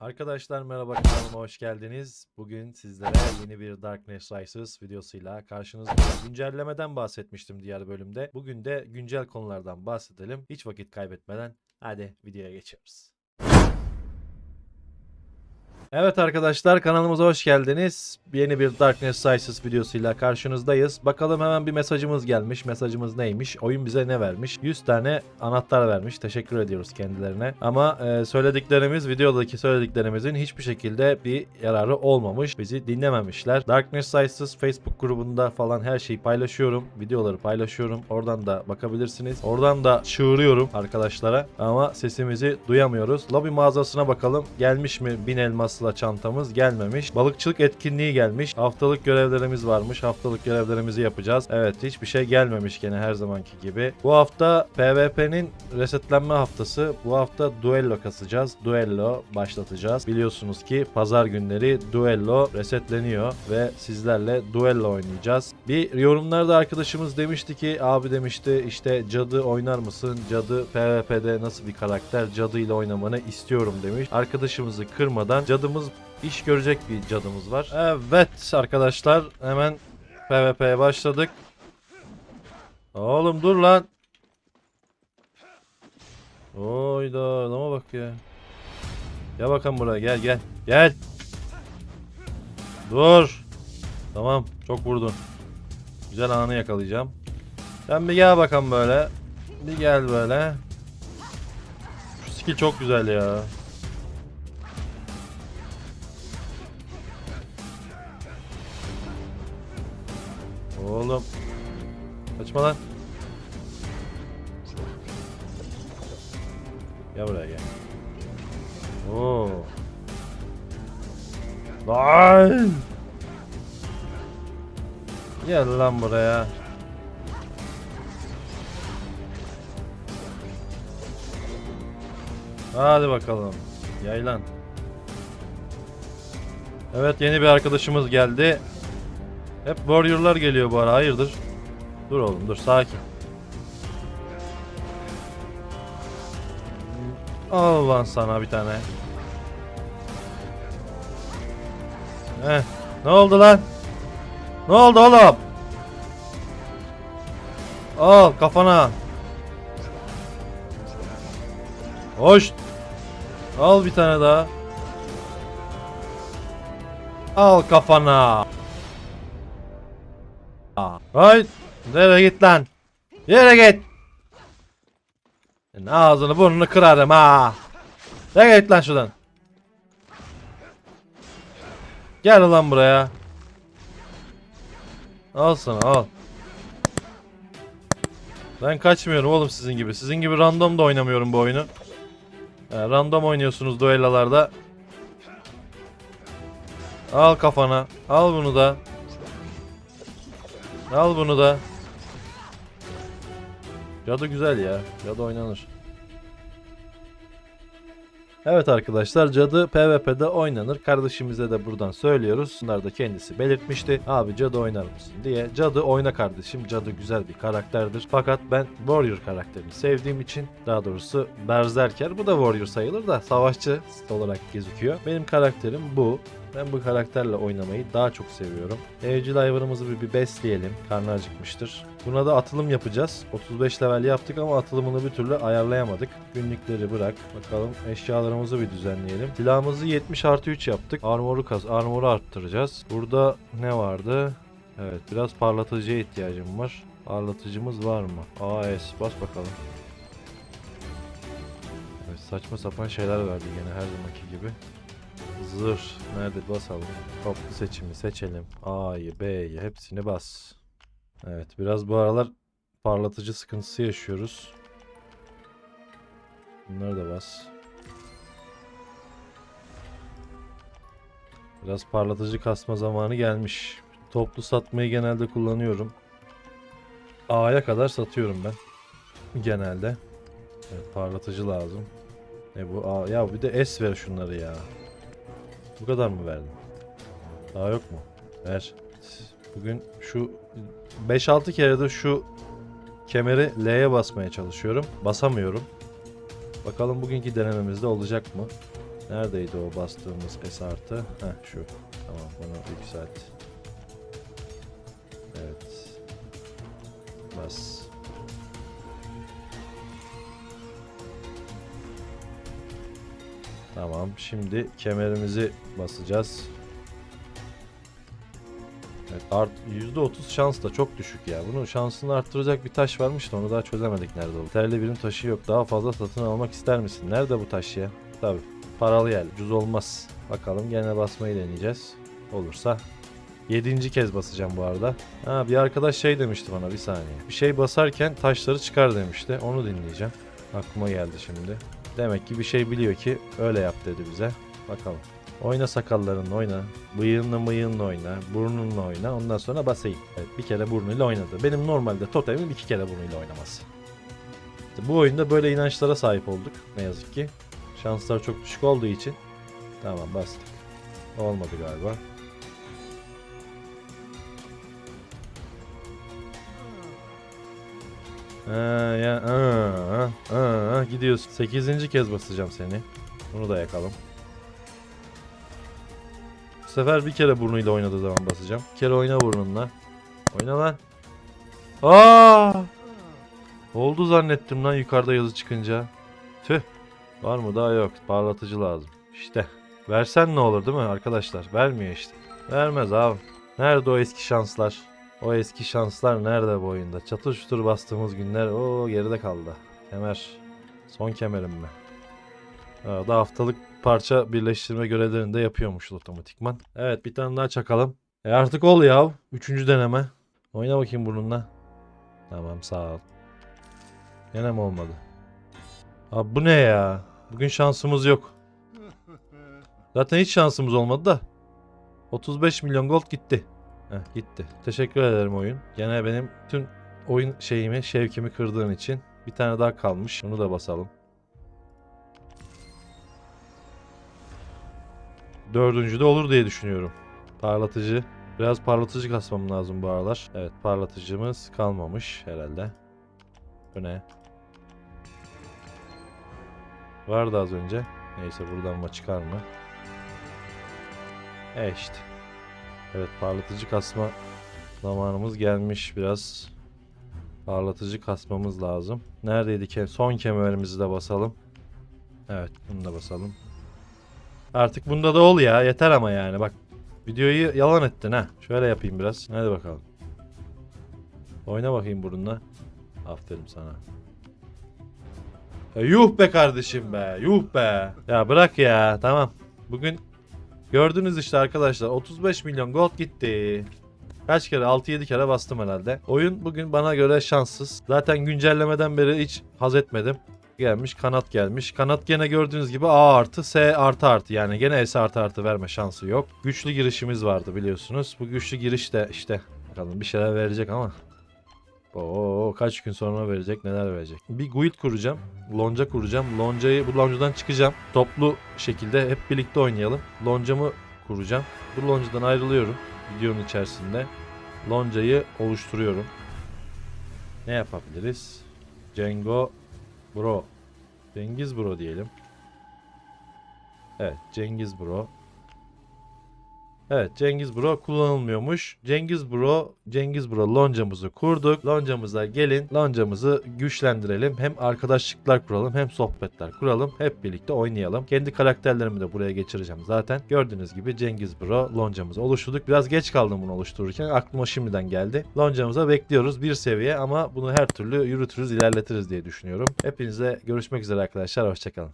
Arkadaşlar merhaba kanalıma hoş geldiniz. Bugün sizlere yeni bir Darkness Rises videosuyla karşınızdayım. Güncellemeden bahsetmiştim diğer bölümde. Bugün de güncel konulardan bahsedelim. Hiç vakit kaybetmeden hadi videoya geçiyoruz. Evet arkadaşlar kanalımıza hoş geldiniz. Yeni bir Darkness Rises videosuyla karşınızdayız. Bakalım hemen bir mesajımız gelmiş. Mesajımız neymiş? Oyun bize ne vermiş? 100 tane anahtar vermiş. Teşekkür ediyoruz kendilerine. Ama e, söylediklerimiz, videodaki söylediklerimizin hiçbir şekilde bir yararı olmamış. Bizi dinlememişler. Darkness Rises Facebook grubunda falan her şeyi paylaşıyorum. Videoları paylaşıyorum. Oradan da bakabilirsiniz. Oradan da çığırıyorum arkadaşlara. Ama sesimizi duyamıyoruz. Lobby mağazasına bakalım. Gelmiş mi bin elmasla çantamız? Gelmemiş. Balıkçılık etkinliği gelmiş. Haftalık görevlerimiz varmış. Haftalık görevlerimizi yapacağız. Evet hiçbir şey gelmemiş gene her zamanki gibi. Bu hafta PvP'nin resetlenme haftası. Bu hafta duello kasacağız. Duello başlatacağız. Biliyorsunuz ki pazar günleri duello resetleniyor ve sizlerle duello oynayacağız. Bir yorumlarda arkadaşımız demişti ki abi demişti işte cadı oynar mısın? Cadı PvP'de nasıl bir karakter? Cadı ile oynamanı istiyorum demiş. Arkadaşımızı kırmadan cadımız iş görecek bir cadımız var. Evet arkadaşlar hemen PvP'ye başladık. Oğlum dur lan. Oyda adama bak ya. Gel bakalım buraya gel gel. Gel. Dur. Tamam çok vurdun. Güzel anı yakalayacağım. Sen bir gel bakalım böyle. Bir gel böyle. Şu skill çok güzel ya. Oğlum. Kaçma lan. Gel buraya gel. Oo. Lan. Gel lan buraya. Hadi bakalım. Yaylan. Evet yeni bir arkadaşımız geldi. Hep warrior'lar geliyor bu ara. Hayırdır? Dur oğlum dur sakin. Al lan sana bir tane. Heh. Ne oldu lan? Ne oldu oğlum? Al kafana. Hoş. Al bir tane daha. Al kafana. Hayır. Nereye git lan? Yere git. Senin ağzını burnunu kırarım ha. Nereye git lan şuradan. Gel ulan buraya. Al sana al. Ben kaçmıyorum oğlum sizin gibi. Sizin gibi random da oynamıyorum bu oyunu. Ha, random oynuyorsunuz duellalarda. Al kafana. Al bunu da. Al bunu da. Cadı güzel ya. Cadı oynanır. Evet arkadaşlar cadı PvP'de oynanır. Kardeşimize de buradan söylüyoruz. Bunlar da kendisi belirtmişti. Abi cadı oynar mısın diye. Cadı oyna kardeşim. Cadı güzel bir karakterdir. Fakat ben Warrior karakterini sevdiğim için daha doğrusu Berserker bu da Warrior sayılır da savaşçı olarak gözüküyor. Benim karakterim bu. Ben bu karakterle oynamayı daha çok seviyorum. Evcil hayvanımızı bir, bir besleyelim. Karnı acıkmıştır. Buna da atılım yapacağız. 35 level yaptık ama atılımını bir türlü ayarlayamadık. Günlükleri bırak. Bakalım eşyalarımızı bir düzenleyelim. Silahımızı 70 artı 3 yaptık. Armoru kas, armoru arttıracağız. Burada ne vardı? Evet biraz parlatıcıya ihtiyacım var. Parlatıcımız var mı? AS bas bakalım. Evet saçma sapan şeyler verdi yine her zamanki gibi. Zırh. Nerede basalım? Toplu seçimi seçelim. A'yı, B'yi hepsini bas. Evet biraz bu aralar parlatıcı sıkıntısı yaşıyoruz. Bunları da bas. Biraz parlatıcı kasma zamanı gelmiş. Toplu satmayı genelde kullanıyorum. A'ya kadar satıyorum ben. Genelde. Evet, parlatıcı lazım. Ne bu? A ya bir de S ver şunları ya. Bu kadar mı verdin? Daha yok mu? Ver. Bugün şu 5-6 keredir şu kemeri L'ye basmaya çalışıyorum. Basamıyorum. Bakalım bugünkü denememizde olacak mı? Neredeydi o bastığımız S artı? Heh şu. Tamam bunu yükselt. Evet. Bas. Tamam. Şimdi kemerimizi basacağız. Evet, art %30 şans da çok düşük ya. Bunu şansını arttıracak bir taş varmış da onu daha çözemedik nerede oldu. Terli birim taşı yok. Daha fazla satın almak ister misin? Nerede bu taş ya? Tabii. Paralı yer. Cüz olmaz. Bakalım gene basmayı deneyeceğiz. Olursa. Yedinci kez basacağım bu arada. Ha bir arkadaş şey demişti bana bir saniye. Bir şey basarken taşları çıkar demişti. Onu dinleyeceğim. Aklıma geldi şimdi. Demek ki bir şey biliyor ki öyle yap dedi bize. Bakalım. Oyna sakallarınla oyna. Bıyığınla mıyığınla oyna. Burnunla oyna. Ondan sonra basayım. Evet bir kere burnuyla oynadı. Benim normalde totemim iki kere burnuyla oynaması. İşte bu oyunda böyle inançlara sahip olduk. Ne yazık ki. Şanslar çok düşük olduğu için. Tamam bastık. Olmadı galiba. Ya, aa, gidiyorsun. Sekizinci kez basacağım seni. Bunu da yakalım. Bu sefer bir kere burnuyla oynadığı zaman basacağım. Bir kere oyna burnunla. Oyna lan. Aa! Oldu zannettim lan yukarıda yazı çıkınca. Tüh. Var mı daha yok. Parlatıcı lazım. İşte. Versen ne olur değil mi arkadaşlar? Vermiyor işte. Vermez abi. Nerede o eski şanslar? O eski şanslar nerede bu oyunda? Çatır çutur bastığımız günler o geride kaldı. Kemer. Son kemerim mi? Aa, da haftalık parça birleştirme görevlerini de yapıyormuş otomatikman. Evet bir tane daha çakalım. E artık ol ya. Üçüncü deneme. Oyna bakayım burnunla. Tamam sağ ol. Gene mi olmadı? Abi bu ne ya? Bugün şansımız yok. Zaten hiç şansımız olmadı da. 35 milyon gold gitti. Heh, gitti. Teşekkür ederim oyun. Gene benim tüm oyun şeyimi, şevkimi kırdığın için. Bir tane daha kalmış. Onu da basalım. Dördüncü de olur diye düşünüyorum. Parlatıcı. Biraz parlatıcı kasmam lazım bu aralar. Evet parlatıcımız kalmamış herhalde. Bu ne? Vardı az önce. Neyse buradan mı çıkar mı? E işte. Evet parlatıcı kasma zamanımız gelmiş biraz. Parlatıcı kasmamız lazım. Neredeydi ki? Son kemerimizi de basalım. Evet bunu da basalım. Artık bunda da ol ya yeter ama yani bak. Videoyu yalan ettin ha. Şöyle yapayım biraz. Hadi bakalım. Oyna bakayım burnunla. Aferin sana. Ya yuh be kardeşim be. Yuh be. Ya bırak ya. Tamam. Bugün gördünüz işte arkadaşlar. 35 milyon gold gitti. Kaç kere? 6-7 kere bastım herhalde. Oyun bugün bana göre şanssız. Zaten güncellemeden beri hiç haz etmedim. Gelmiş kanat gelmiş. Kanat gene gördüğünüz gibi A artı S artı artı yani gene S artı artı verme şansı yok. Güçlü girişimiz vardı biliyorsunuz. Bu güçlü giriş de işte bakalım bir şeyler verecek ama. Oo kaç gün sonra verecek neler verecek. Bir guild kuracağım. Lonca kuracağım. Loncayı bu loncadan çıkacağım. Toplu şekilde hep birlikte oynayalım. Loncamı kuracağım. Bu loncadan ayrılıyorum videonun içerisinde. Loncayı oluşturuyorum. Ne yapabiliriz? Cengo Bro. Cengiz Bro diyelim. Evet Cengiz Bro. Evet Cengiz Bro kullanılmıyormuş. Cengiz Bro, Cengiz Bro loncamızı kurduk. Loncamıza gelin. Loncamızı güçlendirelim. Hem arkadaşlıklar kuralım hem sohbetler kuralım. Hep birlikte oynayalım. Kendi karakterlerimi de buraya geçireceğim zaten. Gördüğünüz gibi Cengiz Bro loncamızı oluşturduk. Biraz geç kaldım bunu oluştururken. Aklıma şimdiden geldi. Loncamıza bekliyoruz bir seviye ama bunu her türlü yürütürüz, ilerletiriz diye düşünüyorum. Hepinize görüşmek üzere arkadaşlar. Hoşçakalın.